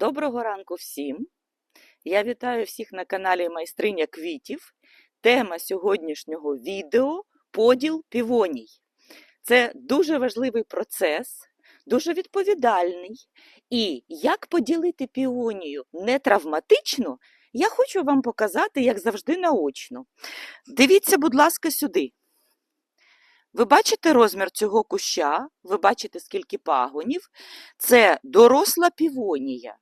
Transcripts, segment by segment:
Доброго ранку всім! Я вітаю всіх на каналі Майстриня Квітів. Тема сьогоднішнього відео поділ півоній. Це дуже важливий процес, дуже відповідальний. І як поділити піонію не травматично, я хочу вам показати, як завжди, наочно. Дивіться, будь ласка, сюди. Ви бачите розмір цього куща, ви бачите, скільки пагонів. Це доросла півонія.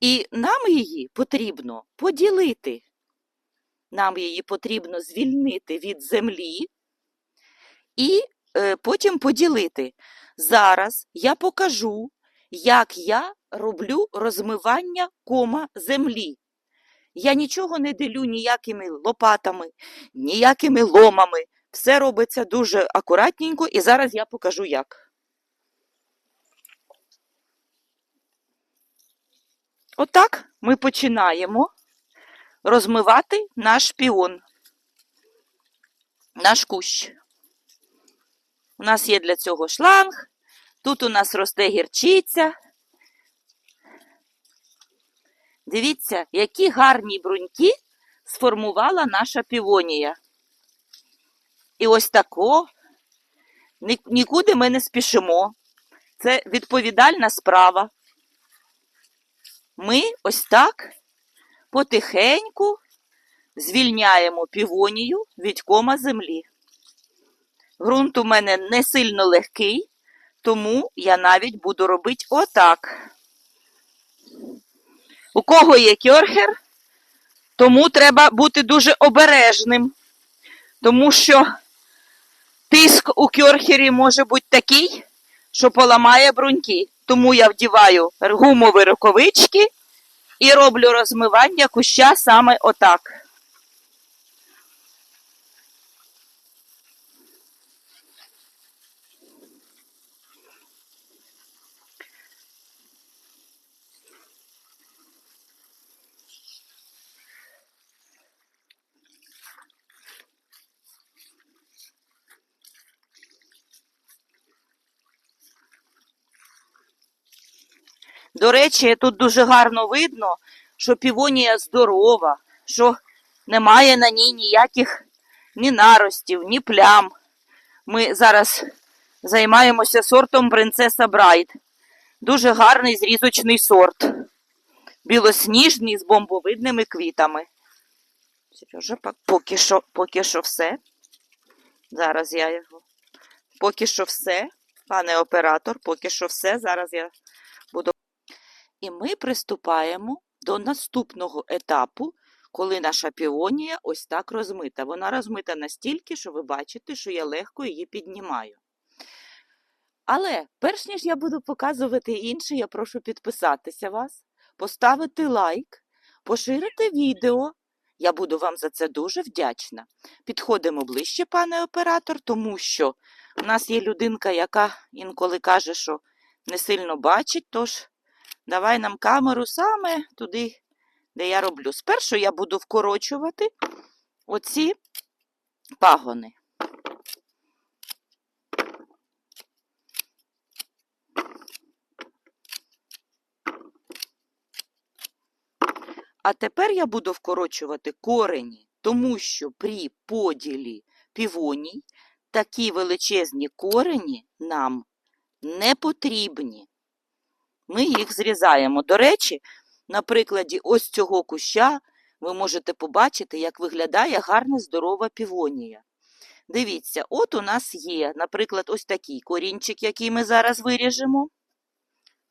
І нам її потрібно поділити. Нам її потрібно звільнити від землі і е, потім поділити. Зараз я покажу, як я роблю розмивання кома землі. Я нічого не делю ніякими лопатами, ніякими ломами. Все робиться дуже акуратненько, і зараз я покажу як. Отак ми починаємо розмивати наш піон, наш кущ. У нас є для цього шланг, тут у нас росте гірчиця. Дивіться, які гарні бруньки сформувала наша півонія. І ось тако, нікуди ми не спішимо. Це відповідальна справа. Ми ось так потихеньку звільняємо півонію від кома землі. Ґрунт у мене не сильно легкий, тому я навіть буду робити отак. У кого є кьорхер, тому треба бути дуже обережним, тому що тиск у кьорхері може бути такий, що поламає бруньки. Тому я вдіваю гумові рукавички і роблю розмивання куща саме отак. До речі, тут дуже гарно видно, що півонія здорова, що немає на ній ніяких ні наростів, ні плям. Ми зараз займаємося сортом принцеса Брайт. Дуже гарний зрізочний сорт. Білосніжний з бомбовидними квітами. Сережа, поки що, поки що все. Зараз я його. Поки що все, пане оператор, поки що все. Зараз я. І ми приступаємо до наступного етапу, коли наша піонія ось так розмита. Вона розмита настільки, що ви бачите, що я легко її піднімаю. Але перш ніж я буду показувати інше, я прошу підписатися вас, поставити лайк, поширити відео. Я буду вам за це дуже вдячна. Підходимо ближче, пане оператор, тому що в нас є людинка, яка інколи каже, що не сильно бачить, тож давай нам камеру саме туди, де я роблю. Спершу я буду вкорочувати оці пагони. А тепер я буду вкорочувати корені, тому що при поділі півоній такі величезні корені нам не потрібні. Ми їх зрізаємо. До речі, на прикладі ось цього куща ви можете побачити, як виглядає гарна здорова півонія. Дивіться, от у нас є, наприклад, ось такий корінчик, який ми зараз виріжемо.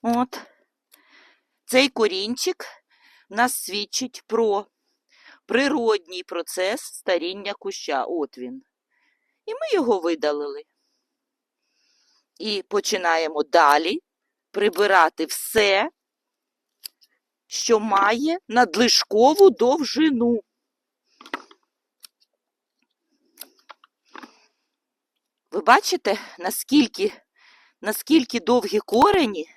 От. Цей корінчик нас свідчить про природній процес старіння куща. От він. І ми його видалили. І починаємо далі прибирати все, що має надлишкову довжину. Ви бачите, наскільки, наскільки довгі корені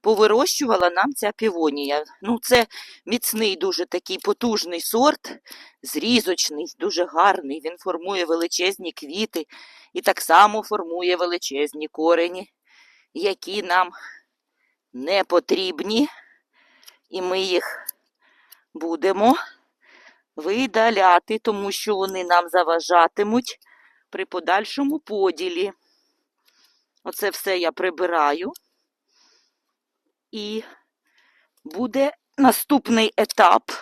повирощувала нам ця півонія. Ну, це міцний, дуже такий потужний сорт, зрізочний, дуже гарний. Він формує величезні квіти і так само формує величезні корені, які нам не потрібні І ми їх будемо видаляти, тому що вони нам заважатимуть при подальшому поділі. Оце все я прибираю. І буде наступний етап.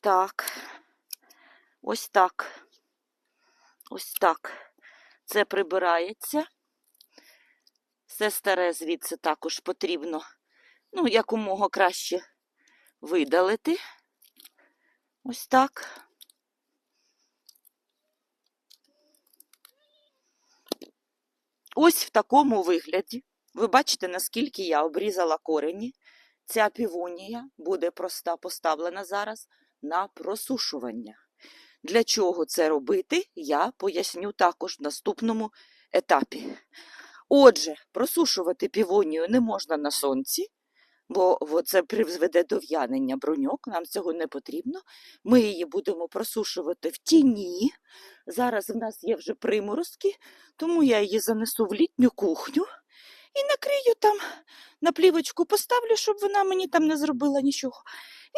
Так, ось так. Ось так. Це прибирається. Все старе звідси також потрібно, ну, якомога краще видалити. Ось так. Ось в такому вигляді. Ви бачите, наскільки я обрізала корені. Ця півонія буде проста поставлена зараз на просушування. Для чого це робити, я поясню також в наступному етапі. Отже, просушувати півонію не можна на сонці, бо це призведе до в'янення бруньок, нам цього не потрібно. Ми її будемо просушувати в тіні. Зараз в нас є вже приморозки, тому я її занесу в літню кухню і накрию там на плівочку, поставлю, щоб вона мені там не зробила нічого.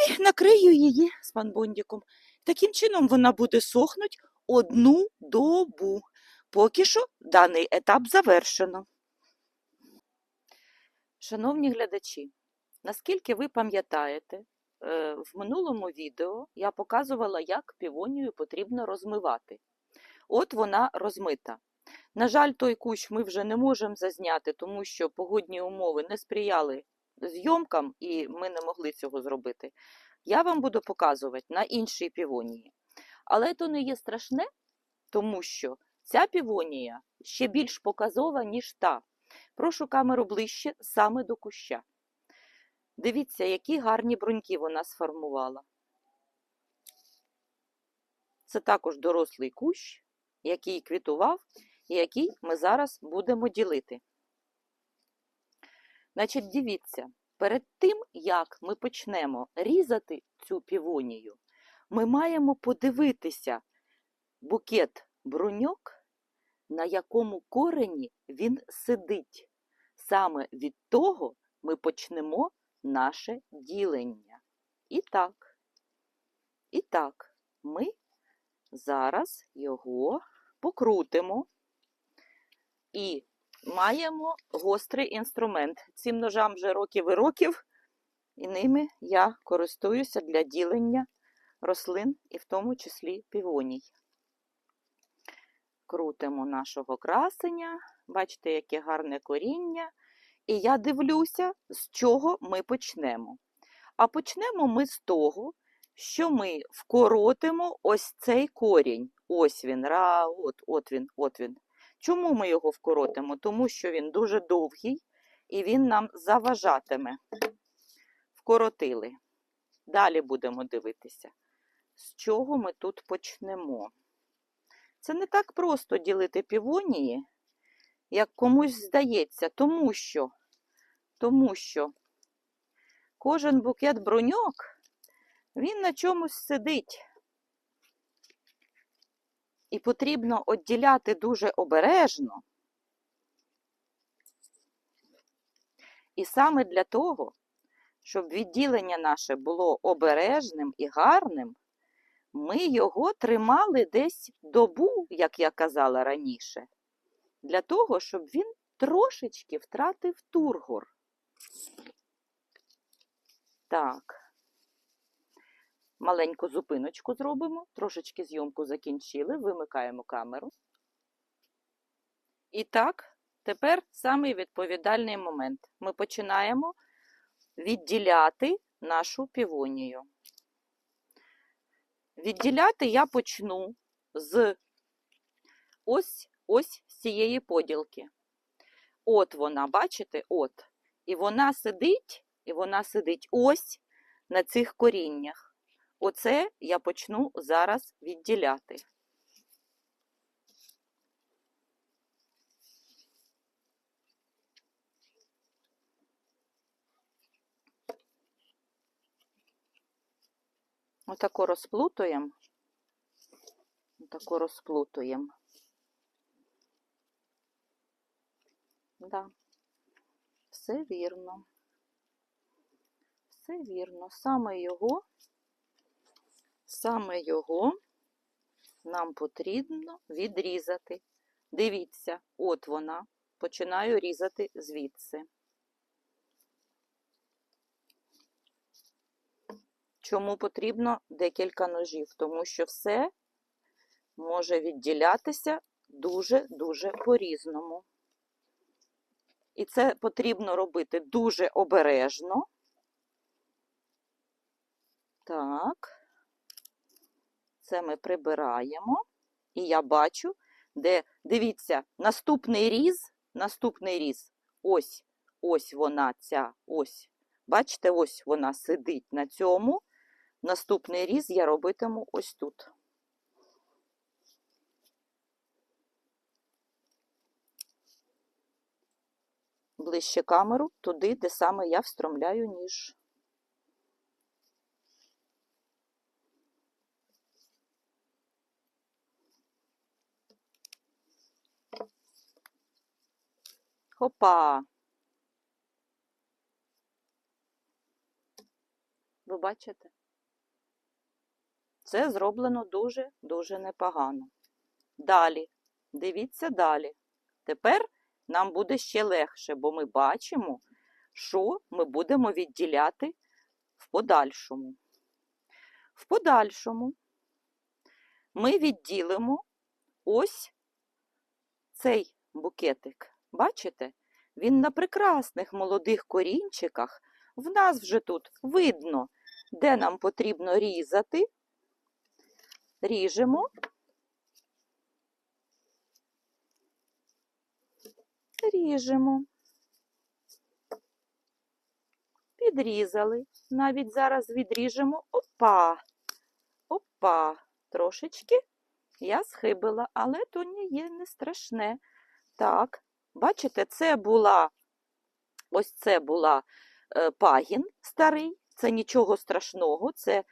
І накрию її з панбондіком. Таким чином вона буде сохнути одну добу. Поки що даний етап завершено. Шановні глядачі, наскільки ви пам'ятаєте, е, в минулому відео я показувала, як півонію потрібно розмивати. От вона розмита. На жаль, той кущ ми вже не можемо зазняти, тому що погодні умови не сприяли зйомкам, і ми не могли цього зробити. Я вам буду показувати на іншій півонії. Але то не є страшне, тому що ця півонія ще більш показова, ніж та. Прошу камеру ближче саме до куща. Дивіться, які гарні бруньки вона сформувала. Це також дорослий кущ, який квітував і який ми зараз будемо ділити. Значить, дивіться, перед тим, як ми почнемо різати цю півонію, ми маємо подивитися букет бруньок, на якому корені він сидить. Саме від того ми почнемо наше ділення. І так, і так, ми зараз його покрутимо і маємо гострий інструмент. Цим ножам вже років і років, і ними я користуюся для ділення рослин, і в тому числі півоній. Крутимо нашого красення, бачите, яке гарне коріння. І я дивлюся, з чого ми почнемо. А почнемо ми з того, що ми вкоротимо ось цей корінь. Ось він, ра, от, от він, от він. Чому ми його вкоротимо? Тому що він дуже довгий і він нам заважатиме. Вкоротили. Далі будемо дивитися, з чого ми тут почнемо. Це не так просто ділити півонії, як комусь здається, тому що, тому що кожен букет бруньок, він на чомусь сидить. І потрібно відділяти дуже обережно. І саме для того, щоб відділення наше було обережним і гарним, ми його тримали десь добу, як я казала раніше, для того, щоб він трошечки втратив тургор. Так. Маленьку зупиночку зробимо, трошечки зйомку закінчили, вимикаємо камеру. І так, тепер самий відповідальний момент. Ми починаємо відділяти нашу півонію. Відділяти я почну з ось ось з цієї поділки. От вона, бачите, от. І вона сидить, і вона сидить ось на цих коріннях. Оце я почну зараз відділяти. Отако розплутуємо. Отако розплутуємо. Да. Все вірно. Все вірно. Саме його, саме його нам потрібно відрізати. Дивіться, от вона. Починаю різати звідси. Чому потрібно декілька ножів? Тому що все може відділятися дуже-дуже по-різному. І це потрібно робити дуже обережно. Так, це ми прибираємо. І я бачу, де, дивіться, наступний різ, наступний різ, ось, ось вона ця, ось. Бачите, ось вона сидить на цьому. Наступний різ я робитиму ось тут. Ближче камеру туди, де саме я встромляю ніж. Хопа. Ви бачите? Це зроблено дуже-дуже непогано. Далі, дивіться далі. Тепер нам буде ще легше, бо ми бачимо, що ми будемо відділяти в подальшому. В подальшому ми відділимо ось цей букетик. Бачите? Він на прекрасних молодих корінчиках. В нас вже тут видно, де нам потрібно різати. Ріжемо. Ріжемо. Підрізали. Навіть зараз відріжемо. Опа. Опа. Трошечки я схибила, але то не є не страшне. Так, бачите, це була ось це була е, пагін старий, це нічого страшного, це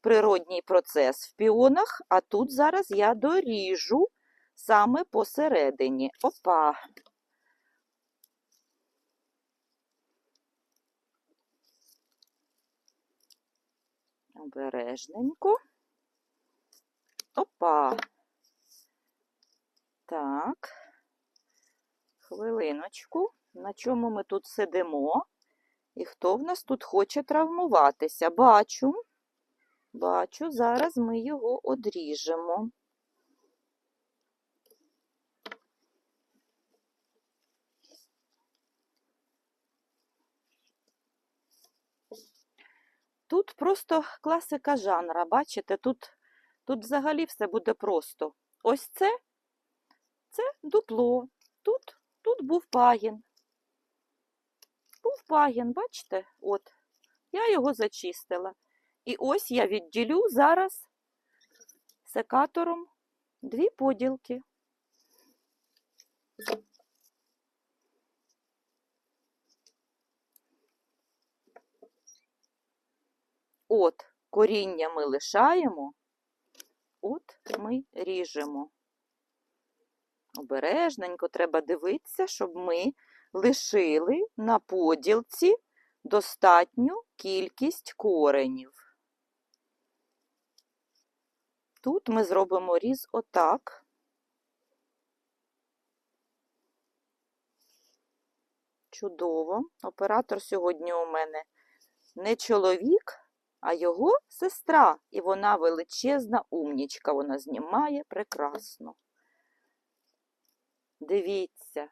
природній процес в піонах, а тут зараз я доріжу саме посередині. Опа. Обережненько. Опа. Так. Хвилиночку. На чому ми тут сидимо? І хто в нас тут хоче травмуватися? Бачу. Бачу, зараз ми його одріжемо. Тут просто класика жанра, бачите, тут, тут взагалі все буде просто. Ось це, це дупло, тут, тут був пагін. Був пагін, бачите, от, я його зачистила. І ось я відділю зараз секатором дві поділки. От коріння ми лишаємо, от ми ріжемо. Обережненько треба дивитися, щоб ми лишили на поділці достатню кількість коренів. Тут ми зробимо різ отак. Чудово. Оператор сьогодні у мене не чоловік, а його сестра. І вона величезна умнічка. Вона знімає прекрасно. Дивіться,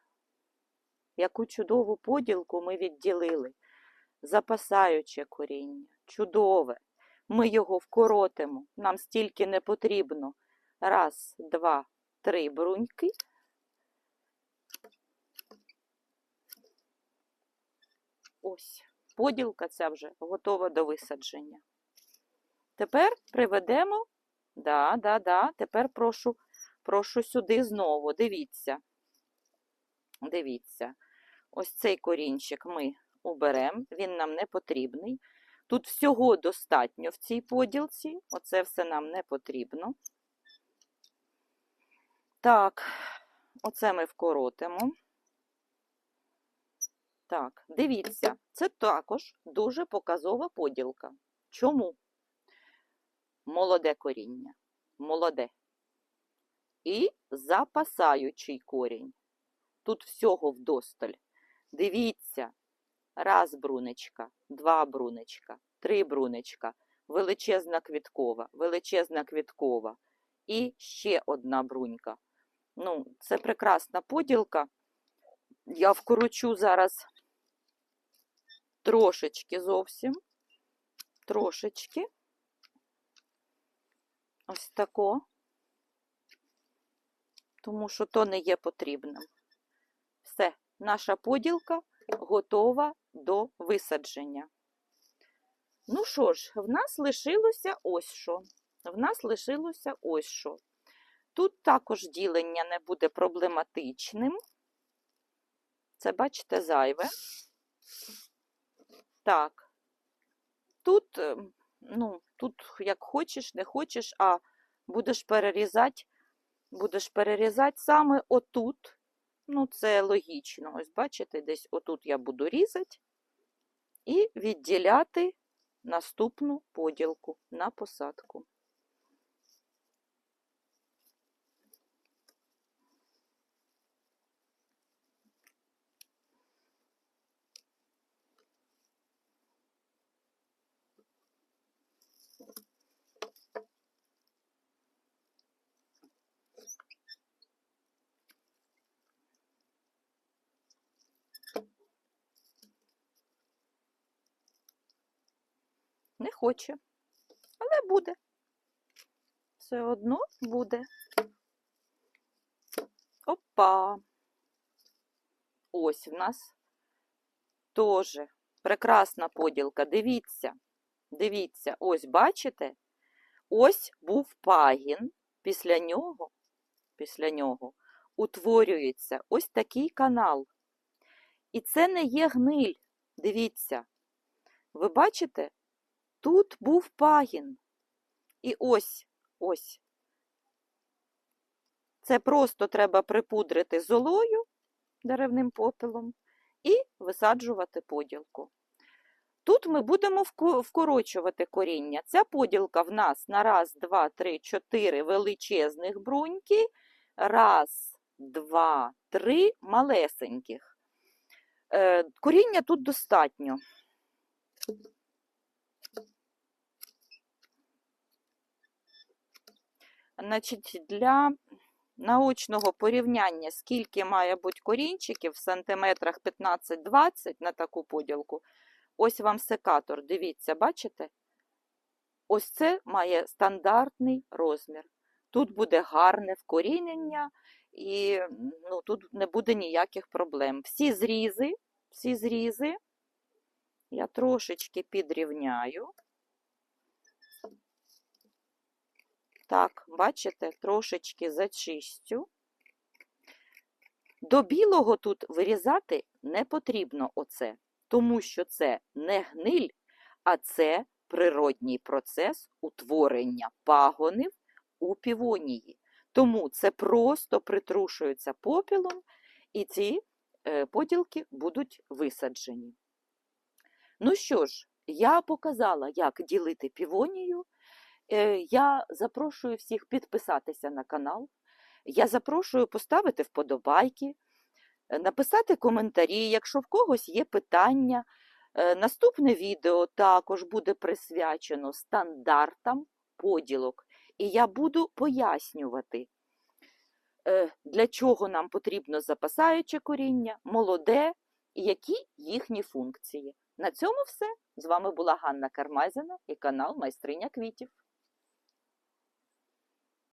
яку чудову поділку ми відділили. Запасаюче коріння. Чудове. Ми його вкоротимо. Нам стільки не потрібно. Раз, два, три бруньки. Ось, поділка ця вже готова до висадження. Тепер приведемо, да, да, да, тепер прошу, прошу сюди знову. Дивіться. Дивіться, ось цей корінчик ми уберемо, він нам не потрібний. Тут всього достатньо в цій поділці, оце все нам не потрібно. Так, оце ми вкоротимо. Так, дивіться, це також дуже показова поділка. Чому? Молоде коріння. Молоде. І запасаючий корінь. Тут всього вдосталь. Дивіться, раз брунечка, два брунечка, три брунечка, величезна квіткова, величезна квіткова і ще одна брунька. Ну, це прекрасна поділка. Я вкорочу зараз трошечки зовсім, трошечки. Ось тако, тому що то не є потрібним. Наша поділка готова до висадження. Ну що ж, в нас лишилося ось що. В нас лишилося ось що. Тут також ділення не буде проблематичним. Це, бачите, зайве. Так. Тут, е, ну, тут як хочеш, не хочеш, а будеш перерізати, будеш перерізати саме отут. Ну, це логічно. Ось бачите, десь отут я буду різати і відділяти наступну поділку на посадку. Хоче, але буде. Все одно буде. Опа. Ось в нас теж прекрасна поділка. Дивіться, дивіться, ось бачите? Ось був пагін. Після нього, після нього утворюється ось такий канал. І це не є гниль. Дивіться. Ви бачите? Тут був пагін. І ось, ось. Це просто треба припудрити золою, деревним попелом, і висаджувати поділку. Тут ми будемо вкорочувати коріння. Ця поділка в нас на раз, два, три, чотири величезних бруньки, раз, два, три малесеньких. Е, Коріння тут достатньо. Значить, для наочного порівняння, скільки має бути корінчиків в сантиметрах 15-20 на таку поділку, ось вам секатор, дивіться, бачите? Ось це має стандартний розмір. Тут буде гарне вкорінення і ну, тут не буде ніяких проблем. Всі зрізи, всі зрізи я трошечки підрівняю. Так, бачите, трошечки зачистю. До білого тут вирізати не потрібно оце, тому що це не гниль, а це природній процес утворення пагонів у півонії. Тому це просто притрушується попілом, і ці е, поділки будуть висаджені. Ну що ж, я показала, як ділити півонію. Е, Я запрошую всіх підписатися на канал. Я запрошую поставити вподобайки, написати коментарі, якщо в когось є питання. Е, Наступне відео також буде присвячено стандартам поділок. І я буду пояснювати, для чого нам потрібно запасаюче коріння, молоде і які їхні функції. На цьому все. З вами була Ганна Кармазіна і канал Майстриня квітів.